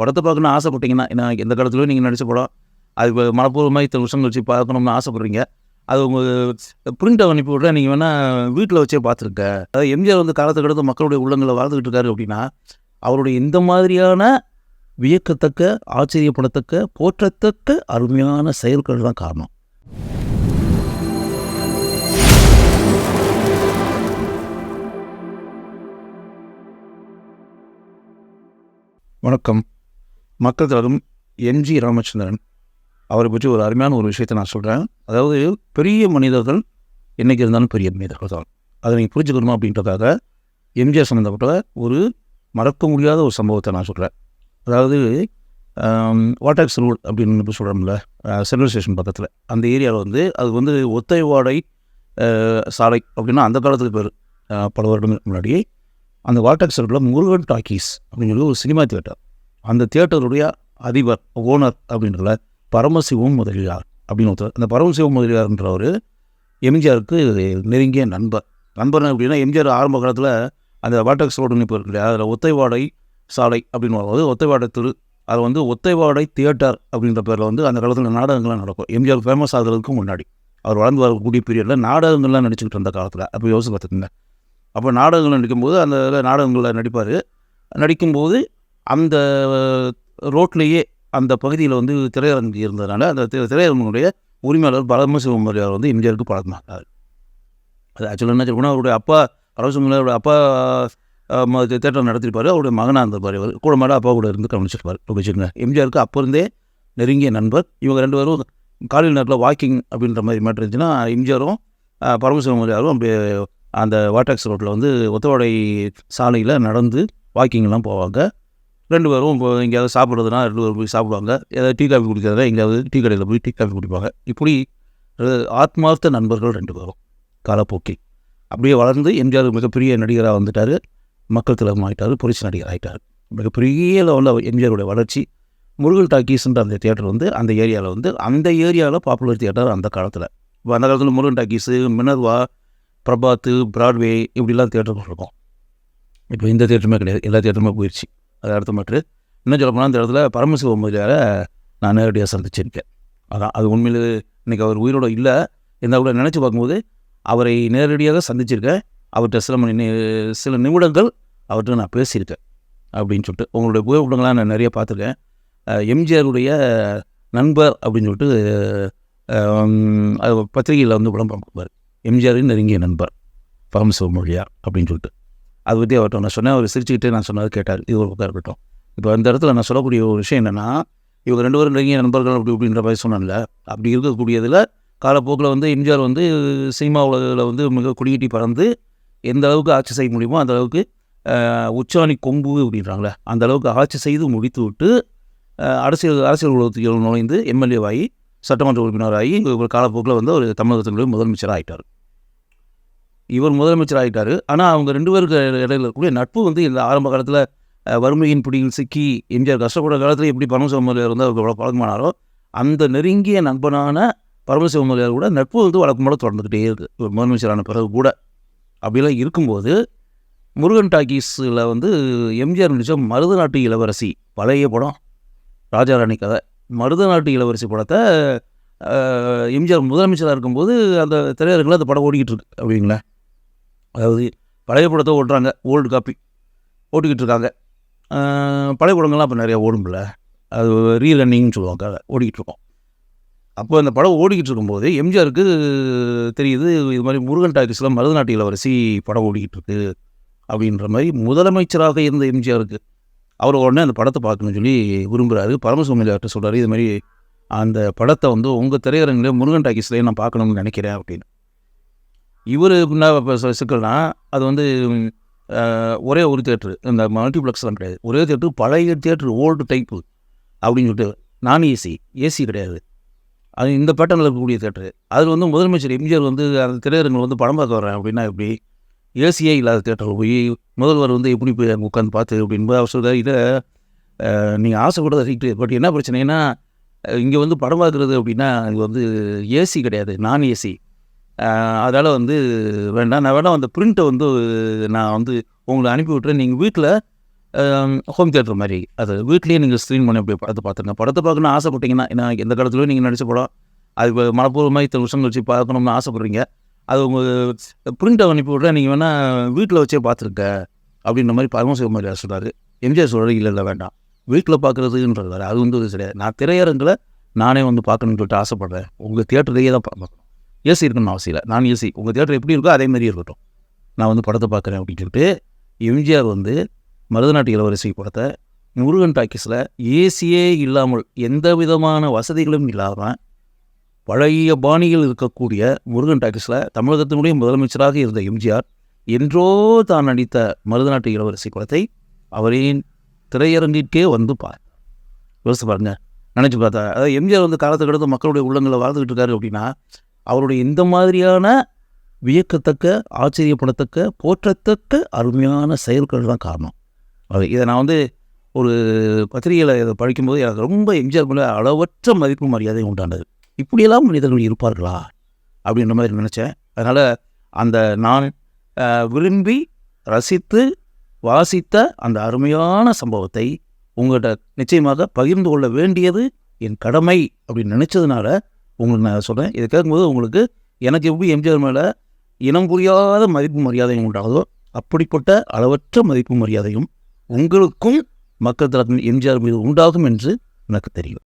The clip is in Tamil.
படத்தை பார்க்கணும்னு ஆசைப்பட்டீங்கன்னா ஏன்னா எந்த காலத்துலையும் நீங்கள் நடிச்ச படம் அது இப்போ மனப்பூர்வமாக இத்தனை வருஷம் கழிச்சு பார்க்கணும்னு ஆசைப்படுறீங்க. அது உங்கள் பிரிண்ட் அனுப்பி விட்றேன். நீங்கள் வேணால் வீட்டில் வச்சே பார்த்துருக்க அதாவது எம்ஜிஆர் வந்து காலத்துக்கு அடுத்து மக்களுடைய உள்ளங்களை வாழ்ந்துக்கிட்டு இருக்காரு அப்படின்னா அவருடைய இந்த மாதிரியான வியக்கத்தக்க ஆச்சரியப்படத்தக்க போற்றத்தக்க அருமையான செயல்கள் தான் காரணம். வணக்கம். மக்கள் தலகம் எம்ஜி ராமச்சந்திரன் அவரை பற்றி ஒரு அருமையான ஒரு விஷயத்தை நான் சொல்கிறேன் அதாவது பெரிய மனிதர்கள் என்னைக்கு இருந்தாலும் பெரிய மனிதர்கள் தான். அதை நீங்கள் புரிஞ்சுக்கணுமா அப்படின்றதுக்காக எம்ஜிஆர் சம்மந்தப்பட்ட ஒரு மறக்க முடியாத ஒரு சம்பவத்தை நான் சொல்கிறேன் அதாவது வாட்டாக்ஸ் ரூல் அப்படின்னு சொல்கிறோம்ல சென்ட்ரல் ஸ்டேஷன் பக்கத்தில். அந்த ஏரியாவில் வந்து அது வந்து ஒத்தை வாடை சாலை அப்படின்னா அந்த காலத்துக்கு பேர் பல வருடங்களுக்கு முன்னாடி அந்த வாட்டாக்ஸ் ரோட்டில் முருகன் டாக்கீஸ் அப்படின்னு சொல்லி ஒரு சினிமா தியேட்டர். அந்த தியேட்டருடைய அதிபர் ஓனர் அப்படின்றத பரமசிவம் முதலியார் அப்படின்னு ஒருத்தர். அந்த பரமசிவம் முதலியார்ன்றவர் எம்ஜிஆருக்கு நெருங்கிய நண்பர். நண்பர் அப்படின்னா எம்ஜிஆர் ஆரம்ப காலத்தில் அந்த வாட்டக்ஸ் ரோடு இப்போ இருக்கு இல்லையா? அதில் ஒத்தைவாடை சாலை அப்படின்னு வரும்போது ஒத்தைவாடை திரு அது வந்து ஒத்தைவாடை தியேட்டர் அப்படின்ற பேரில் வந்து அந்த காலத்தில் நாடகங்கள்லாம் நடக்கும். எம்ஜிஆர் ஃபேமஸ் ஆகிறதுக்கு முன்னாடி. அவர் வளர்ந்து வரக்கூடிய பீரியடில் நாடகங்கள்லாம் நடிச்சுக்கிட்டு இருந்த காலத்தில் அப்போ யோசிச்சு பார்த்துக்கோங்க. அப்போ நாடகங்கள் நடிக்கும்போது அந்த நாடகங்களில் நடிப்பார். நடிக்கும்போது அந்த ரோட்லேயே அந்த பகுதியில் வந்து திரையரங்கு இருந்ததுனால அந்த தி- திரையரங்கினுடைய உரிமையாளர் பரமசிவம் மரியாதை வந்து எம்ஜிஆருக்கு பழக்கமாட்டார் அது ஆக்சுவலாக என்ன சொல்லணும்னா அவருடைய அப்பா பரமசிவம் மரியாதையோட அப்பா தேட்டர் நடத்திருப்பார். அவருடைய மகனாக இருந்திருப்பார் இவர். கூட மாட அப்பா கூட இருந்து கவனிச்சிருப்பார். இப்படி வச்சுக்கோங்க எம்ஜிஆருக்கு அப்போ இருந்தே நெருங்கிய நண்பர். இவங்க ரெண்டு பேரும் காலையில் நேரத்தில் வாக்கிங் அப்படின்ற மாதிரி மேட்ரு இருந்துச்சுன்னா எம்ஜிஆரும் பரமசிவம் மரியாதையும் அப்படியே அந்த வாட்டாக்ஸ் ரோட்டில் வந்து ஒத்தவாடை சாலையில் நடந்து வாக்கிங்லாம் போவாங்க. ரெண்டு பேரும் இப்போ எங்கேயாவது சாப்பிட்றதுனா ரெண்டு பேரும் போய் சாப்பிடுவாங்க. ஏதாவது டீ காஃபி குடிக்கிறதா எங்கேயாவது டீ கடையில் போய் டீ காஃபி குடிப்பாங்க. இப்படி ஆத்மார்த்த நண்பர்கள் ரெண்டு பேரும். காலப்போக்கில். அப்படியே வளர்ந்து எம்ஜிஆர் மிகப்பெரிய நடிகராக வந்துட்டார். மக்கள் திலகம் ஆகிட்டார் புரட்சி நடிகர் ஆகிட்டார் மிகப்பெரிய லெவலில் எம்ஜிஆருடைய வளர்ச்சி. முருகன் டாக்கீஸ்ன்ற அந்த தியேட்டர் வந்து அந்த ஏரியாவில் வந்து அந்த ஏரியாவில் பாப்புலர் தியேட்டர் அந்த காலத்தில். இப்போ அந்த காலத்தில் Murugan talkies Minerva Prabhat Broadway இப்படிலாம் தியேட்டர்கள் இருக்கும். இப்போ இந்த தியேட்டருமே கிடையாது. எல்லா தியேட்டருமே போயிடுச்சு அது அடுத்த மாட்டு இன்னும் சொல்ல போனால் அந்த இடத்துல பரமசிவ முதலியாரை நான் நேரடியாக சந்திச்சிருக்கேன். அதான் அது உண்மையில் இன்றைக்கி அவர் உயிரோட இல்லை இருந்தால் கூட நினச்சி பார்க்கும்போது அவரை நேரடியாக சந்திச்சிருக்கேன். அவர்கிட்ட சில மணி சில நிமிடங்கள் அவர்கிட்ட நான் பேசியிருக்கேன் அப்படின்னு சொல்லிட்டு உங்களுடைய புகைப்படங்களாக நான் நிறைய பார்த்துருக்கேன். எம்ஜிஆருடைய நண்பர் அப்படின்னு சொல்லிட்டு பத்திரிகையில் வந்து விளம்பரம் கொடுப்பார் எம்ஜிஆரின் நெருங்கிய நண்பர் பரமசிவ மொழியார் அப்படின்னு சொல்லிட்டு. அதை பற்றி அவர்கிட்ட நான் சொன்னேன். அவர் சிரிச்சுக்கிட்டே நான் சொன்னது கேட்டார். இது ஒரு பக்கம் இருக்கட்டும். இப்போ அந்த இடத்துல நான் சொல்லக்கூடிய ஒரு விஷயம் என்னென்னா இவங்க ரெண்டு பேரும் நெருங்கிய நண்பர்கள் அப்படி இப்படின்ற மாதிரி சொன்னேன்ல அப்படி இருக்கக்கூடியதில் காலப்போக்கில் வந்து எம்ஜிஆர் வந்து சினிமா உலகில் வந்து மிக குடியேட்டி பறந்து எந்த அளவுக்கு ஆட்சி செய்ய முடியுமோ அந்த அளவுக்கு உச்சாணி கொம்பு அப்படின்றாங்களே அந்த அளவுக்கு ஆட்சி செய்து முடித்து விட்டு அரசியல் அரசியல் உலகத்துக்கு நுழைந்து எம்எல்ஏவாகி சட்டமன்ற உறுப்பினராகி காலப்போக்கில் வந்து ஒரு தமிழகத்தினுடைய முதலமைச்சராக ஆகிட்டார் இவர் முதலமைச்சர் ஆகிட்டார் ஆனால் அவங்க ரெண்டு பேருக்கு இடையில இருக்கக்கூடிய நட்பு வந்து இந்த ஆரம்ப காலத்தில் வறுமையின் பிடியில் சிக்கி எம்ஜிஆர் கஷ்டப்பட்ட காலத்தில் எப்படி பரமசிவமலையார் வந்து அவருக்கு எவ்வளோ பழக்கமானாரோ அந்த நெருங்கிய நண்பனான பரமசிவமலையார் கூட நட்பு வந்து வழக்கம் போல தொடர்ந்துக்கிட்டே இருக்குது இவர் முதலமைச்சரான பிறகு கூட. அப்படிலாம் இருக்கும்போது முருகன் டாக்கீஸில் வந்து எம்ஜிஆர் நடித்த மருதநாட்டு இளவரசி பழைய படம் ராஜாராணி கதை. மருதநாட்டு இளவரசி படத்தை எம்ஜிஆர் முதலமைச்சராக இருக்கும்போது அந்த திரையரங்கில் அந்த படம் ஓடிக்கிட்டு இருக்கு. அப்படிங்களேன் அதாவது பழைய படத்தை ஓட்டுறாங்க ஓல்டு காப்பி ஓட்டிக்கிட்டு இருக்காங்க. பழைய படங்கள்லாம் இப்போ நிறையா ஓடும்ல. அது ரீ ரன்னிங்னு சொல்லுவாங்க ஓடிக்கிட்டு இருக்கோம். அப்போ அந்த படம் ஓடிக்கிட்டு இருக்கும்போது எம்ஜிஆருக்கு தெரியுது இது மாதிரி முருகன் டாக்கீஸில் மருதநாட்டு இளவரசி படம் ஓடிக்கிட்டு இருக்கு அப்படின்ற மாதிரி முதலமைச்சராக இருந்த எம்ஜிஆருக்கு அவர் உடனே அந்த படத்தை பார்க்கணும்னு சொல்லி விரும்புகிறாரு பரமசுவமிலியார்ட்ட சொல்கிறாரு இது மாதிரி அந்த படத்தை வந்து உங்கள் திரையரங்கிலே முருகன் டாக்கீஸ்லேயே நான் பார்க்கணும்னு நினைக்கிறேன் அப்படின்னு. இவர் என்ன சிக்கல்னா அது வந்து ஒரே ஒரு தேட்ரு இந்த மல்டிப்ளெக்ஸ்லாம் கிடையாது. ஒரே தேட்ரு பழைய தேட்ரு ஓல்டு டைப்பு அப்படின்னு சொல்லிட்டு நான் ஏசி ஏசி கிடையாது. அது இந்த பேட்டர்னில் இருக்கக்கூடிய தேட்ரு அதில் வந்து முதலமைச்சர் எம்ஜிஆர் வந்து அந்த திரையரங்கில் வந்து படம் பார்க்க வரேன் அப்படின்னா எப்படி? ஏசியே இல்லாத தேட்டரில் போய் முதல்வர் வந்து எப்படி போய் அங்கே உட்காந்து பார்த்து அப்படின்னு அவர் சொல்கிறார் இதை நீங்கள் ஆசைப்படுறத ரைட்டு பட் என்ன பிரச்சனைனா இங்கே வந்து படம் பார்க்குறது அப்படின்னா இது வந்து ஏசி கிடையாது. நான் ஏசி அதால் வந்து வேண்டாம். நான் வேணால் அந்த பிரிண்ட்டை வந்து நான் வந்து உங்களை அனுப்பி விட்றேன் நீங்கள் வீட்டில் ஹோம் தியேட்டர் மாதிரி. அது வீட்லேயே நீங்கள் ஸ்க்ரீன் பண்ணி அப்படி படத்தை பார்த்துருங்க. படத்தை பார்க்கணும்னு ஆசைப்பட்டீங்கன்னா ஏன்னா எந்த காலத்துலையும் நீங்கள் நடிச்ச படம் அது மனப்பூர்வமாக இத்தனை வருஷம் கழிச்சு பார்க்கணும்னு ஆசைப்பட்றீங்க. அது உங்கள் ப்ரிண்ட்டை அனுப்பி விட்றேன் நீங்கள் வேணால் வீட்டில் வச்சே பார்த்துருக்க அப்படின்ற மாதிரி பரமசிவமாரி சொல்கிறார் எம்ஜிஆர் சொல்கிறார் இல்லை இல்லை வேண்டாம். வீட்டில் பார்க்குறதுன்றது அது வந்து கிடையாது நான் திரையரங்கில் நானே வந்து பார்க்கணுன்னு சொல்லிட்டு ஆசைப்பட்றேன். உங்கள் தியேட்டர்லேயே தான் பார்க்கணும் ஏசி இருக்கணும்னு அவசியம் இல்லை. நான் ஏசி உங்கள் தியேட்டர் எப்படி இருக்கோ அதே மாதிரி இருக்கட்டும். நான் வந்து படத்தை பார்க்குறேன் அப்படின்னு சொல்லிட்டு எம்ஜிஆர் வந்து மருதநாட்டு இளவரசி படத்தை முருகன் டாக்கீஸில் ஏசியே இல்லாமல் எந்த விதமான வசதிகளும் இல்லாமல் பழைய பாணியில் இருக்கக்கூடிய முருகன் டாக்கீஸில் தமிழகத்தினுடைய முதலமைச்சராக இருந்த எம்ஜிஆர் என்றோ தான் நடித்த மருதநாட்டு இளவரசி படத்தை அவரின் திரையரங்கிற்கே வந்து பார் யோசிச்சு பாருங்க. நினச்சி பார்த்தா அதாவது எம்ஜிஆர் வந்து காலத்துக்கு அடுத்து மக்களுடைய உள்ளங்களை வாழ்ந்துக்கிட்டு இருக்காரு அப்படின்னா அவருடைய இந்த மாதிரியான வியக்கத்தக்க ஆச்சரியப்படத்தக்க போற்றத்தக்க அருமையான செயல்கள் தான் காரணம். அது இதை நான் வந்து ஒரு பத்திரிகையில் இதை படிக்கும்போது எனக்கு ரொம்ப எம்ஜிஆர் மேலே அளவற்ற மதிப்பு மரியாதை உண்டானது. இப்படியெல்லாம் மனிதர்கள் இருப்பார்களா? அப்படின்ற மாதிரி நினச்சேன். அதனால் அந்த நான் விரும்பி ரசித்து வாசித்த அந்த அருமையான சம்பவத்தை உங்கள்கிட்ட நிச்சயமாக பகிர்ந்து கொள்ள வேண்டியது என் கடமை அப்படின்னு நினச்சதுனால உங்களுக்கு நான் சொல்கிறேன் இதை கேட்கும்போது உங்களுக்கு எனக்கு எப்படி எம்ஜிஆர் மேலே இனம் புரியாத மதிப்பு மரியாதையும் உண்டாகுதோ அப்படிப்பட்ட அளவற்ற மதிப்பு மரியாதையும் உங்களுக்கும் மக்கள் தரப்பின் எம்ஜிஆர் மீது உண்டாகும் என்று எனக்கு தெரியும்.